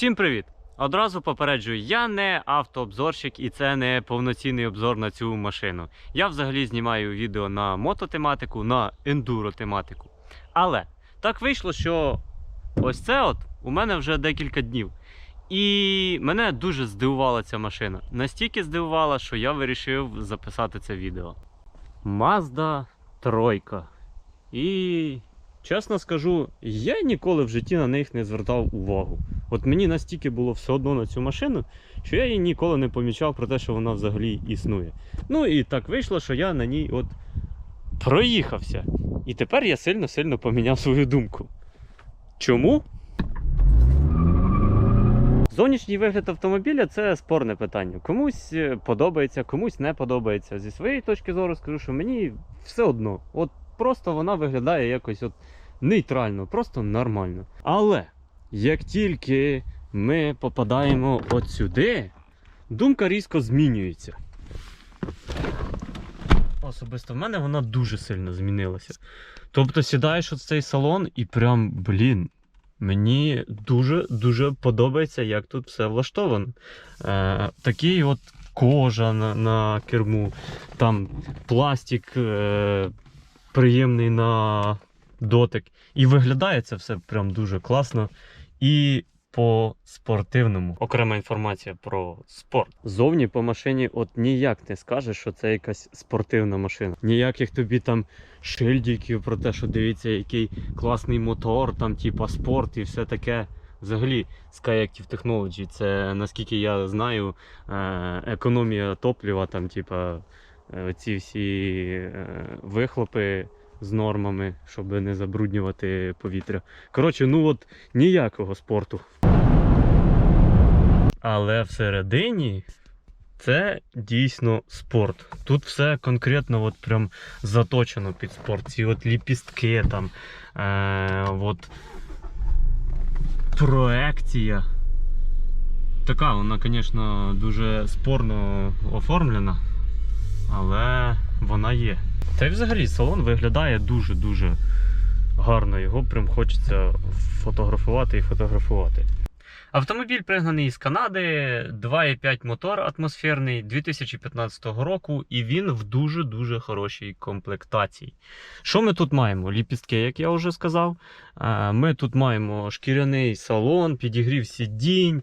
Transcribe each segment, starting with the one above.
Всім привіт! Одразу попереджую, я не автообзорщик і це не повноцінний обзор на цю машину. Я взагалі знімаю відео на мототематику, на ендуро тематику. Але так вийшло, що ось це от у мене вже декілька днів. І мене дуже здивувала ця машина. Настільки здивувала, що я вирішив записати це відео. Mazda тройка. І чесно скажу, я ніколи в житті на них не звертав увагу. От мені настільки було все одно на цю машину, що я її ніколи не помічав про те, що вона взагалі існує. Ну і так вийшло, що я на ній от проїхався. І тепер я сильно-сильно поміняв свою думку. Чому? Зовнішній вигляд автомобіля це спорне питання. Комусь е, подобається, комусь не подобається. Зі своєї точки зору скажу, що мені все одно. От просто вона виглядає якось от нейтрально, просто нормально. Але як тільки ми попадаємо от сюди, думка різко змінюється. Особисто в мене вона дуже сильно змінилася. Тобто сідаєш от в цей салон і прям, блін, мені дуже-дуже подобається, як тут все влаштовано. Е, такий от кожа на, на керму, там пластик е, приємний на дотик. І виглядає це все прям дуже класно. І по спортивному. Окрема інформація про спорт. Зовні по машині от ніяк не скажеш, що це якась спортивна машина. Ніяких тобі там шильдиків про те, що дивіться, який класний мотор, там типа спорт і все таке. Взагалі, Skyactiv Technology, це наскільки я знаю, е, економія топлива, там, типа, е, ці всі е, вихлопи з нормами, щоб не забруднювати повітря. Коротше, ну от ніякого спорту. Але всередині це дійсно спорт. Тут все конкретно от прям заточено під спорт. Ці от ліпістки там. Е, от проекція. Така, вона, звісно, дуже спорно оформлена, але вона є. Та й взагалі салон виглядає дуже-дуже гарно. Його прям хочеться фотографувати і фотографувати. Автомобіль пригнаний з Канади, 2,5 мотор атмосферний 2015 року, і він в дуже-дуже хорошій комплектації. Що ми тут маємо? Ліпістки, як я вже сказав. Е, Ми тут маємо шкіряний салон, підігрів сидінь,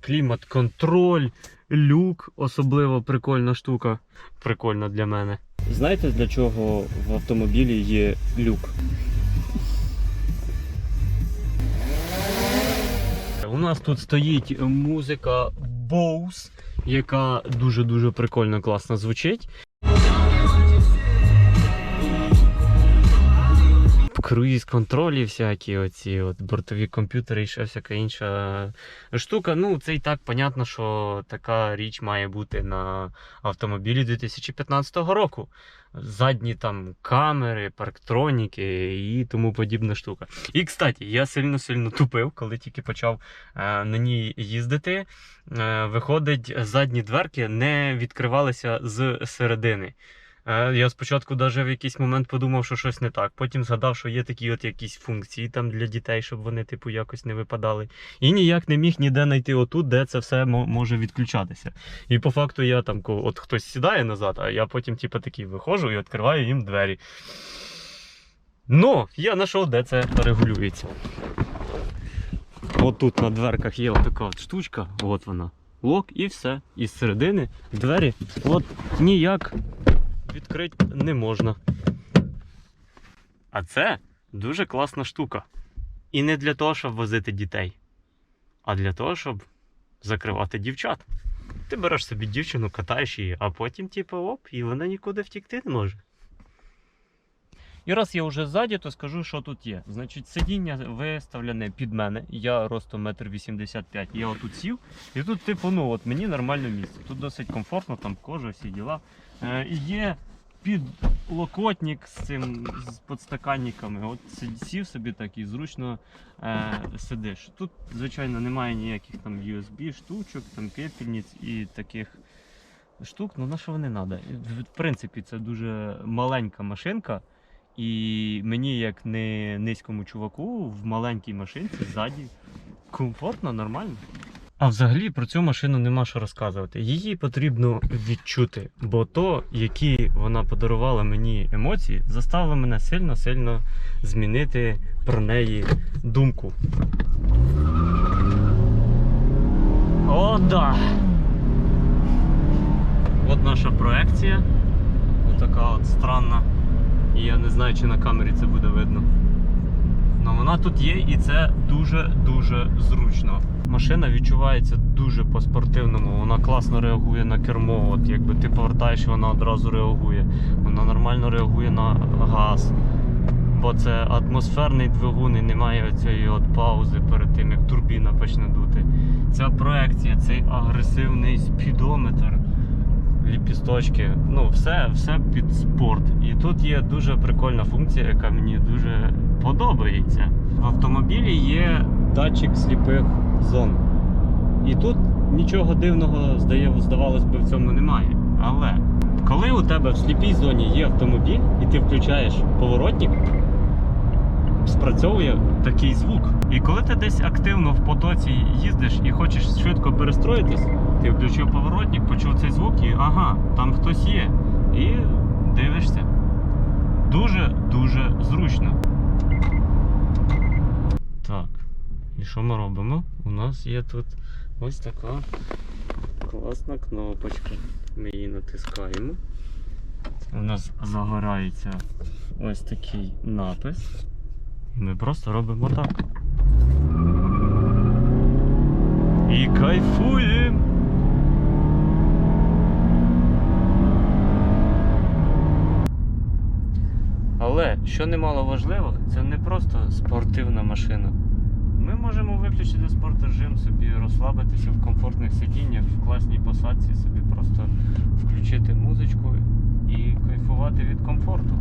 клімат-контроль, люк, особливо прикольна штука. Прикольна для мене. Знаєте, для чого в автомобілі є люк? У нас тут стоїть музика Bose, яка дуже-дуже прикольно класно звучить. Круїз контролі всякі, оці от бортові комп'ютери і ще всяка інша штука. Ну, це і так понятно, що така річ має бути на автомобілі 2015 року. Задні там камери, парктроніки і тому подібна штука. І, кстати, я сильно-сильно тупив, коли тільки почав е, на ній їздити. Е, виходить, задні дверки не відкривалися з середини. Е, Я спочатку навіть в якийсь момент подумав, що щось не так. Потім згадав, що є такі от якісь функції там для дітей, щоб вони типу якось не випадали. І ніяк не міг ніде знайти отут, де це все може відключатися. І по факту я там, от хтось сідає назад, а я потім, типу, такий виходжу і відкриваю їм двері. Ну, я знайшов, де це регулюється. От тут на дверках є отака от штучка, от вона. Лок і все. І з середини двері от ніяк відкрити не можна. А це дуже класна штука. І не для того, щоб возити дітей, а для того, щоб закривати дівчат. Ти береш собі дівчину, катаєш її, а потім, типу, оп, і вона нікуди втікти не може. І раз я вже ззаді, то скажу, що тут є. Значить, сидіння виставлене під мене. Я ростом 1,85 м. Я отут сів. І тут, типу, ну от мені нормальне місце. Тут досить комфортно, там кожа, всі діла. Е, і є підлокотник з цим з подстаканниками. От сів собі так і зручно е, сидиш. Тут, звичайно, немає ніяких там USB штучок, там кепельниць і таких штук. Ну на що вони треба? В принципі, це дуже маленька машинка. І мені, як не низькому чуваку, в маленькій машинці ззаді комфортно, нормально. А взагалі про цю машину нема що розказувати. Її потрібно відчути, бо то, які вона подарувала мені емоції, заставило мене сильно-сильно змінити про неї думку. О, да! От наша проекція. Отака от странна. І я не знаю, чи на камері це буде видно. Ну вона тут є і це дуже-дуже зручно. Машина відчувається дуже по-спортивному, вона класно реагує на кермо. От якби ти повертаєш, вона одразу реагує. Вона нормально реагує на газ. Бо це атмосферний двигун і немає цієї от паузи перед тим, як турбіна почне дути. Ця проекція, цей агресивний спідометр, ліпісточки, ну все, все під спорт. І тут є дуже прикольна функція, яка мені дуже подобається. В автомобілі є датчик сліпих зон. І тут нічого дивного, здавалось би, в цьому немає. Але коли у тебе в сліпій зоні є автомобіль і ти включаєш поворотник, спрацьовує такий звук. І коли ти десь активно в потоці їздиш і хочеш швидко перестроїтись, ти включив поворотник, почув цей звук і ага, там хтось є. І дивишся. Дуже-дуже зручно. Так. І що ми робимо? У нас є тут ось така класна кнопочка. Ми її натискаємо. У нас загорається ось такий напис. І ми просто робимо так. І кайфуємо. Але що немало важливо, це не просто спортивна машина. Ми можемо виключити спортрежим собі, розслабитися в комфортних сидіннях, в класній посадці, собі просто включити музичку і кайфувати від комфорту.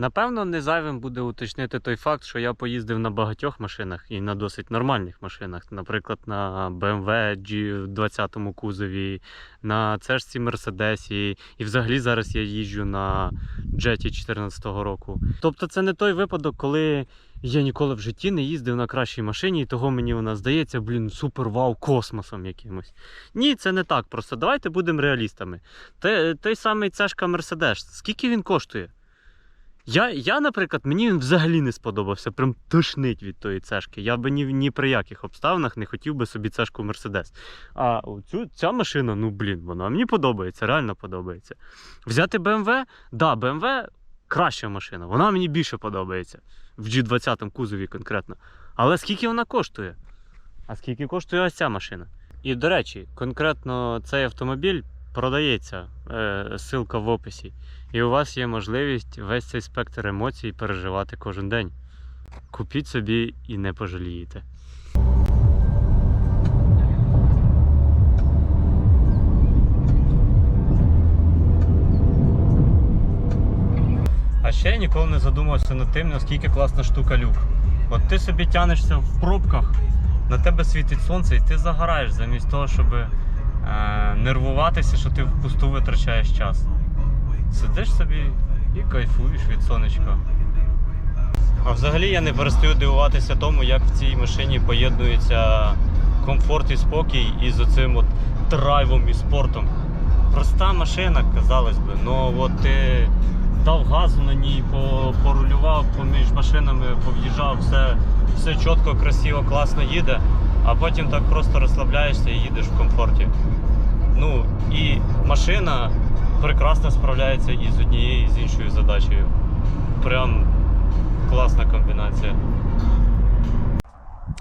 Напевно, не зайвим буде уточнити той факт, що я поїздив на багатьох машинах і на досить нормальних машинах. Наприклад, на BMW G20 кузові, на цешці Мерседесі, і взагалі зараз я їжджу на Jetі 2014 року. Тобто, це не той випадок, коли я ніколи в житті не їздив на кращій машині, і того мені вона здається, блін, супер вау, космосом якимось. Ні, це не так. Просто давайте будемо реалістами. Те, той самий цешка Мерседес, скільки він коштує? Я, я, наприклад, мені він взагалі не сподобався. Прям тошнить від тої цешки. Я би ні, ні при яких обставинах не хотів би собі цешку Мерседес. А цю, ця машина, ну блін, вона мені подобається, реально подобається. Взяти BMW, да, BMW краща машина, вона мені більше подобається. В G20 кузові конкретно. Але скільки вона коштує? А скільки коштує ось ця машина? І до речі, конкретно цей автомобіль продається. Е, ссылка в описі. І у вас є можливість весь цей спектр емоцій переживати кожен день. Купіть собі і не пожалієте. А ще я ніколи не задумувався над тим, наскільки класна штука люк. От ти собі тянешся в пробках, на тебе світить сонце, і ти загораєш замість того, щоб е, нервуватися, що ти впусту витрачаєш час. Сидиш собі і кайфуєш від сонечка. А взагалі я не перестаю дивуватися тому, як в цій машині поєднується комфорт і спокій із оцим от драйвом і спортом. Проста машина, казалось би, ну от ти дав газу на ній, порулював поміж машинами, пов'їжджав, все, все чітко, красиво, класно їде, а потім так просто розслабляєшся і їдеш в комфорті. Ну і машина прекрасно справляється і з однією, і з іншою задачею. Прям класна комбінація.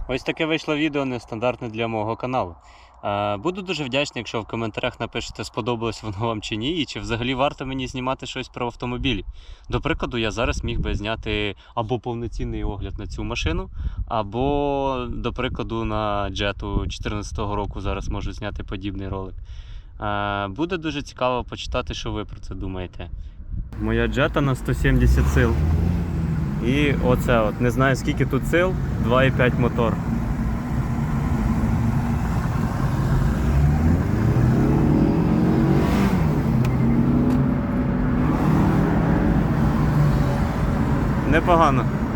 Ось таке вийшло відео нестандартне для мого каналу. Е, Буду дуже вдячний, якщо в коментарях напишете, сподобалось воно вам чи ні, і чи взагалі варто мені знімати щось про автомобілі. До прикладу, я зараз міг би зняти або повноцінний огляд на цю машину, або, до прикладу, на Jetу 2014 року зараз можу зняти подібний ролик. Е, Буде дуже цікаво почитати, що ви про це думаєте. Моя джета на 170 сил. І оце от. Не знаю скільки тут сил, 2,5 мотор. Непогано.